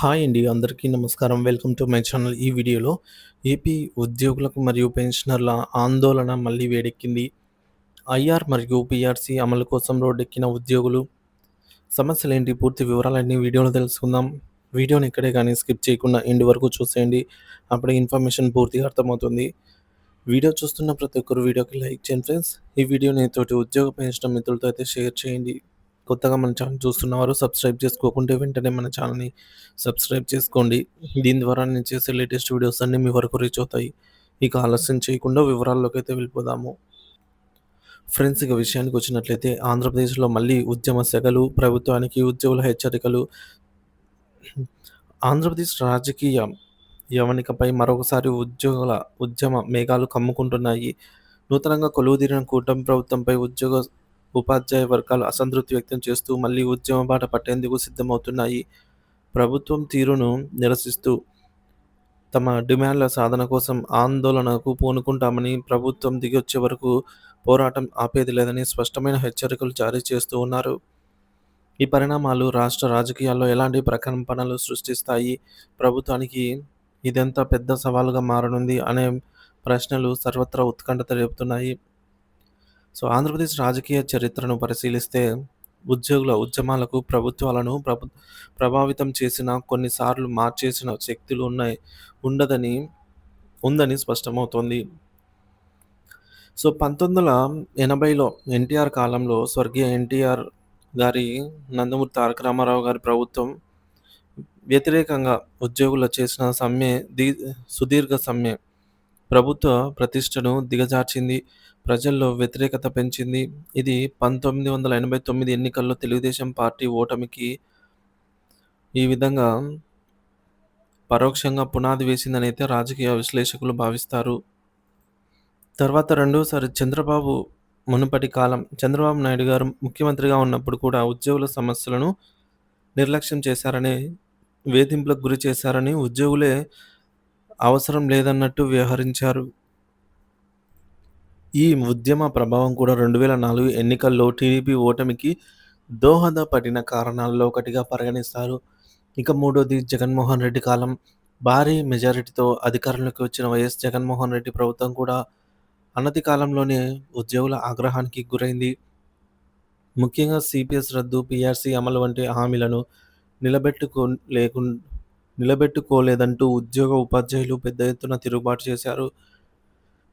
Hi అండి. అందరికీ నమస్కారం. Welcome to my channel. ఈ వీడియోలో ఏపీ ఉద్యోగులకు మరియు పెన్షనర్ల ఆందోళన మళ్ళీ వేడెక్కింది. ఐఆర్ మరియు పీఆర్సీ అమలు కోసం రోడ్డెక్కిన ఉద్యోగులు. సమస్యలేంటి? పూర్తి వివరాలన్నీ వీడియోలో తెలుసుకుందాం. వీడియోని ఎక్కడే కానీ స్కిప్ చేయకుండా ఎండ్ వరకు చూసేయండి. అప్పుడే ఇన్ఫర్మేషన్ పూర్తిగా అర్థమవుతుంది. వీడియో చూస్తున్న ప్రతి ఒక్కరు వీడియోకి లైక్ చేయండి ఫ్రెండ్స్. ఈ వీడియోని తోటి ఉద్యోగ పెంచడం మిత్రులతో అయితే షేర్ చేయండి. కొత్తగా మన ఛానల్ చూస్తున్నవారు సబ్స్క్రైబ్ చేసుకోకుంటే వెంటనే మన ఛానల్‌ని సబ్స్క్రైబ్ చేసుకోండి. దీని ద్వారా నేను చేసే లేటెస్ట్ వీడియోస్ అన్నీ మీ వరకు రీచ్ అవుతాయి. ఇక ఆలస్యం చేయకుండా వివరాల్లోకి అయితే వెళ్ళిపోదాము. ఫ్రెండ్స్ ఇక విషయానికి వచ్చినట్లయితే ఆంధ్రప్రదేశ్‌లో మళ్ళీ ఉద్యమ సెగలు, ప్రభుత్వానికి ఉద్యోగుల హెచ్చరికలు. ఆంధ్రప్రదేశ్ రాజకీయ యవనికపై మరొకసారి ఉద్యోగుల ఉద్యమ మేఘాలు కమ్ముకుంటున్నాయి. నూతనంగా కొలువుదీరిన కూటమి ప్రభుత్వంపై ఉద్యోగ, ఉపాధ్యాయ వర్గాలు అసంతృప్తి వ్యక్తం చేస్తూ మళ్ళీ ఉద్యమ బాట పట్టేందుకు సిద్ధమవుతున్నాయి. ప్రభుత్వం తీరును నిరసిస్తూ తమ డిమాండ్ల సాధన కోసం ఆందోళనకు పూనుకుంటామని, ప్రభుత్వం దిగొచ్చే వరకు పోరాటం ఆపేది లేదని స్పష్టమైన హెచ్చరికలు జారీ చేస్తూ ఉన్నారు. ఈ పరిణామాలు రాష్ట్ర రాజకీయాల్లో ఎలాంటి ప్రకంపనలు సృష్టిస్తాయి? ప్రభుత్వానికి ఇదెంత పెద్ద సవాలుగా మారనుంది? అనే ప్రశ్నలు సర్వత్రా ఉత్కంఠత రేపుతున్నాయి. సో ఆంధ్రప్రదేశ్ రాజకీయ చరిత్రను పరిశీలిస్తే ఉద్యోగుల ఉద్యమాలకు ప్రభుత్వాలను ప్రభు ప్రభావితం చేసిన, కొన్నిసార్లు మార్చేసిన శక్తులు ఉన్నాయి ఉండదని ఉందని స్పష్టమవుతోంది. సో 1980లో ఎన్టీఆర్ కాలంలో స్వర్గీయ ఎన్టీఆర్ గారి, నందమూరి తారక రామారావు గారి ప్రభుత్వం వ్యతిరేకంగా ఉద్యోగులు చేసిన సమ్మె ది సుదీర్ఘ సమ్మె ప్రభుత్వ ప్రతిష్టను దిగజార్చింది. ప్రజల్లో వ్యతిరేకత పెంచింది. ఇది 1989 ఎన్నికల్లో తెలుగుదేశం పార్టీ ఓటమికి ఈ విధంగా పరోక్షంగా పునాది వేసిందనైతే రాజకీయ విశ్లేషకులు భావిస్తారు. తర్వాత రెండోసారి చంద్రబాబు మునుపటి కాలం చంద్రబాబు నాయుడు గారు ముఖ్యమంత్రిగా ఉన్నప్పుడు కూడా ఉద్యోగుల సమస్యలను నిర్లక్ష్యం చేశారని, వేధింపులకు గురి చేశారని, ఉద్యోగులే అవసరం లేదన్నట్టు వ్యవహరించారు. ఈ ఉద్యమ ప్రభావం కూడా 2004 ఎన్నికల్లో టీడీపీ ఓటమికి దోహదపడిన కారణాల్లో ఒకటిగా పరిగణిస్తారు. ఇక మూడోది జగన్మోహన్ రెడ్డి కాలం. భారీ మెజారిటీతో అధికారంలోకి వచ్చిన వైఎస్ జగన్మోహన్ రెడ్డి ప్రభుత్వం కూడా అనతి కాలంలోనే ఉద్యోగుల ఆగ్రహానికి గురైంది. ముఖ్యంగా సీపీఎస్ రద్దు, పీఆర్సీ అమలు వంటి హామీలను నిలబెట్టుకో లేకుం నిలబెట్టుకోలేదంటూ ఉద్యోగ, ఉపాధ్యాయులు పెద్ద ఎత్తున తిరుగుబాటు చేశారు.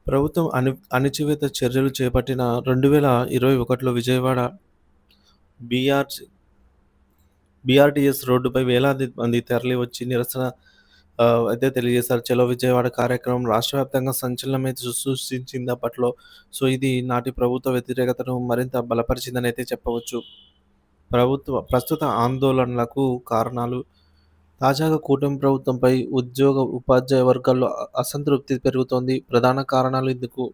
ప్రభుత్వం అణి అణిచివేత చర్యలు చేపట్టిన 2021లో విజయవాడ బీఆర్ బీఆర్టీఎస్ రోడ్డుపై వేలాది మంది తరలివచ్చి నిరసన అయితే తెలియజేశారు. చలో విజయవాడ కార్యక్రమం రాష్ట్ర వ్యాప్తంగా సంచలనమైతే సృష్టించింది అప్పట్లో. సో ఇది నాటి ప్రభుత్వ వ్యతిరేకతను మరింత బలపరిచిందని అయితే చెప్పవచ్చు. ప్రభుత్వ ప్రస్తుత ఆందోళనలకు కారణాలు తాజాగా కూటమి ప్రభుత్వంపై ఉద్యోగ, ఉపాధ్యాయ వర్గాల్లో అసంతృప్తి పెరుగుతోంది. ప్రధాన కారణాలు ఇందుకు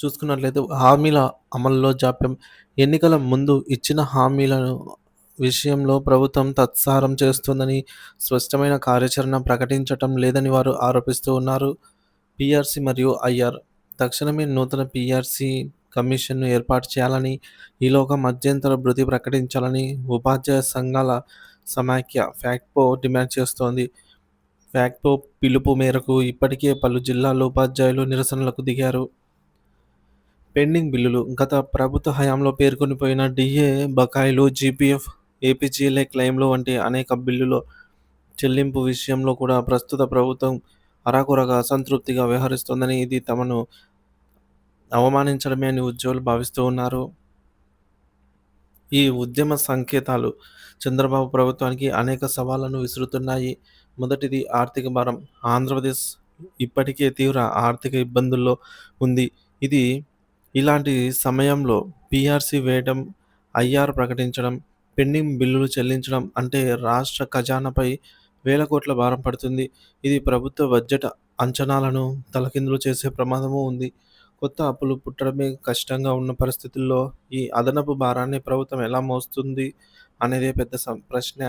చూసుకున్నట్లయితే హామీల అమల్లో జాప్యం. ఎన్నికల ముందు ఇచ్చిన హామీలను విషయంలో ప్రభుత్వం తత్సారం చేస్తుందని స్పష్టమైన కార్యాచరణ ప్రకటించటం లేదని వారు ఆరోపిస్తూ ఉన్నారు. పీఆర్సీ మరియు ఐఆర్ తక్షణమే నూతన పీఆర్సీ కమిషన్‌ను ఏర్పాటు చేయాలని, ఈలోగా మధ్యంతర భృతి ప్రకటించాలని ఉపాధ్యాయ సంఘాల సమాఖ్య ఫ్యాక్పో డిమాండ్ చేస్తోంది. ఫ్యాక్పో పిలుపు మేరకు ఇప్పటికే పలు జిల్లాల్లో ఉపాధ్యాయులు నిరసనలకు దిగారు. పెండింగ్ బిల్లులు గత ప్రభుత్వ హయాంలో పేర్కొనిపోయిన డీఏ బకాయిలు, జీపీఎఫ్, ఏపీజీఎల్ఏ క్లెయిమ్‌లు వంటి అనేక బిల్లుల చెల్లింపు విషయంలో కూడా ప్రస్తుత ప్రభుత్వం అరాకొరగా, అసంతృప్తిగా వ్యవహరిస్తోందని, ఇది తమను అవమానించడమే అని ఉద్యోగులు భావిస్తూ ఉన్నారు. ఈ ఉద్యమ సంకేతాలు చంద్రబాబు ప్రభుత్వానికి అనేక సవాళ్ళను విసురుతున్నాయి. మొదటిది ఆర్థిక భారం. ఆంధ్రప్రదేశ్ ఇప్పటికే తీవ్ర ఆర్థిక ఇబ్బందుల్లో ఉంది. ఇది ఇలాంటి సమయంలో పీఆర్సీ వేయడం, ఐఆర్ ప్రకటించడం, పెండింగ్ బిల్లులు చెల్లించడం అంటే రాష్ట్ర ఖజానాపై వేల కోట్ల భారం పడుతుంది. ఇది ప్రభుత్వ బడ్జెట్ అంచనాలను తలకిందులు చేసే ప్రమాదము ఉంది. కొత్త అప్పులు పుట్టడమే కష్టంగా ఉన్న పరిస్థితుల్లో ఈ అదనపు భారాన్ని ప్రభుత్వం ఎలా మోస్తుంది అనేదే పెద్ద సం ప్రశ్న.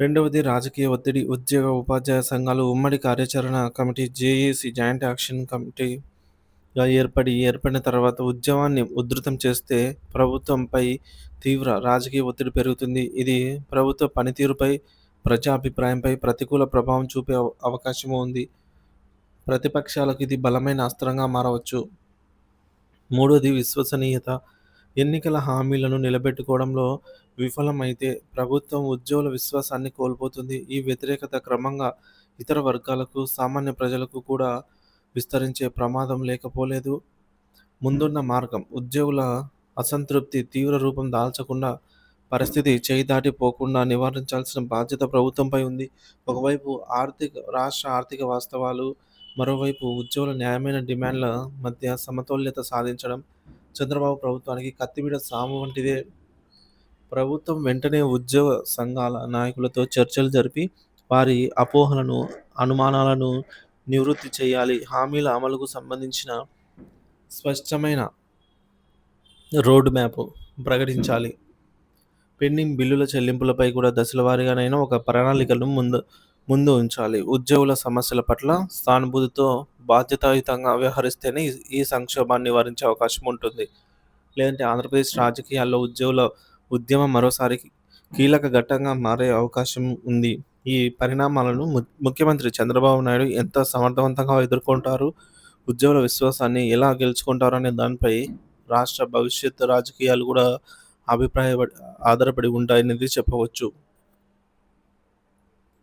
రెండవది రాజకీయ ఒత్తిడి. ఉద్యోగ, ఉపాధ్యాయ సంఘాలు ఉమ్మడి కార్యాచరణ కమిటీ, జేఏసీ జాయింట్ యాక్షన్ కమిటీగా ఏర్పడి ఏర్పడిన తర్వాత ఉద్యమాన్ని ఉధృతం చేస్తే ప్రభుత్వంపై తీవ్ర రాజకీయ ఒత్తిడి పెరుగుతుంది ఇది ప్రభుత్వ పనితీరుపై ప్రజాభిప్రాయంపై ప్రతికూల ప్రభావం చూపే అవ- అవకాశం ఉంది ప్రతిపక్షాలకు ఇది బలమైన అస్త్రంగా మారవచ్చు. మూడోది విశ్వసనీయత. ఎన్నికల హామీలను నిలబెట్టుకోవడంలో విఫలమైతే ప్రభుత్వం ఉద్యోగుల విశ్వాసాన్ని కోల్పోతుంది. ఈ వ్యతిరేకత క్రమంగా ఇతర వర్గాలకు సామాన్య ప్రజలకు కూడా విస్తరించే ప్రమాదం లేకపోలేదు. ముందున్న మార్గం ఉద్యోగుల అసంతృప్తి తీవ్ర రూపం దాల్చకుండా పరిస్థితి చేయి దాటిపోకుండా నివారించాల్సిన బాధ్యత ప్రభుత్వంపై ఉంది. ఒకవైపు ఆర్థిక రాష్ట్ర ఆర్థిక వాస్తవాలు మరోవైపు ఉద్యోగుల న్యాయమైన డిమాండ్ల మధ్య సమతుల్యత సాధించడం చంద్రబాబు ప్రభుత్వానికి కత్తిబిడ సాము వంటిదే. ప్రభుత్వం వెంటనే ఉద్యోగ సంఘాల నాయకులతో చర్చలు జరిపి వారి అపోహలను అనుమానాలను నివృత్తి చేయాలి. హామీల అమలుకు సంబంధించిన స్పష్టమైన రోడ్ మ్యాప్ ప్రకటించాలి. పెండింగ్ బిల్లుల చెల్లింపులపై కూడా దశల వారీగానైనా ఒక ప్రణాళికను ముందు ముందు ఉంచాలి. ఉద్యోగుల సమస్యల పట్ల సానుభూతితో బాధ్యతాయుతంగా వ్యవహరిస్తేనే ఈ- ఈ సంక్షోభాన్ని నివారించే అవకాశం ఉంటుంది. లేదంటే ఆంధ్రప్రదేశ్ రాజకీయాల్లో ఉద్యోగుల ఉద్యమం మరోసారి కీలక ఘట్టంగా మారే అవకాశం ఉంది. ఈ పరిణామాలను ముఖ్యమంత్రి చంద్రబాబు నాయుడు ఎంత సమర్థవంతంగా ఎదుర్కొంటారు? ఉద్యోగుల విశ్వాసాన్ని ఎలా గెలుచుకుంటారు అనే దానిపై రాష్ట్ర భవిష్యత్తు రాజకీయాలు కూడా అభిప్రాయ ఆధారపడి ఉంటాయనేది చెప్పవచ్చు.